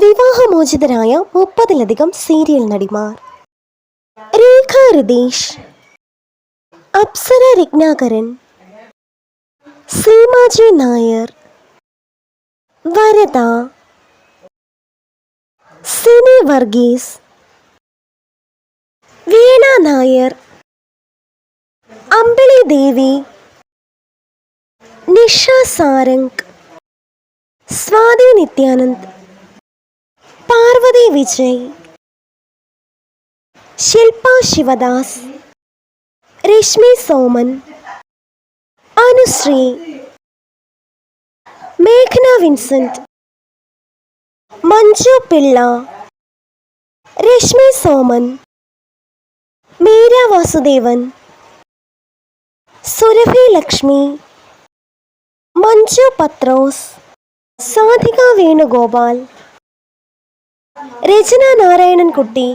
വിവാഹമോചിതരായ മുപ്പതിലധികം സീരിയൽ നടിമാർ. രേഖ രതീഷ് അപ്സര രത്നാകരൻ സീമാജി നായർ വരദ സിനി വർഗീസ് വീണ നായർ അമ്പിളി ദേവി നിഷ സാരംഗ് സ്വാതി നിത്യാനന്ദ് വിജയ്. ശില്പ ശിവദാസ്. രശ്മി സോമൻ. അനുശ്രീ. മേഘന വിൻസെന്റ്. മഞ്ജു പിള്ള. രശ്മി സോമൻ. മീര വാസുദേവൻ. സുരഭി ലക്ഷ്മി. മഞ്ജു പത്രോസ്. സാധിക വേണുഗോപാൽ. രചന നാരായണൻകുട്ടി.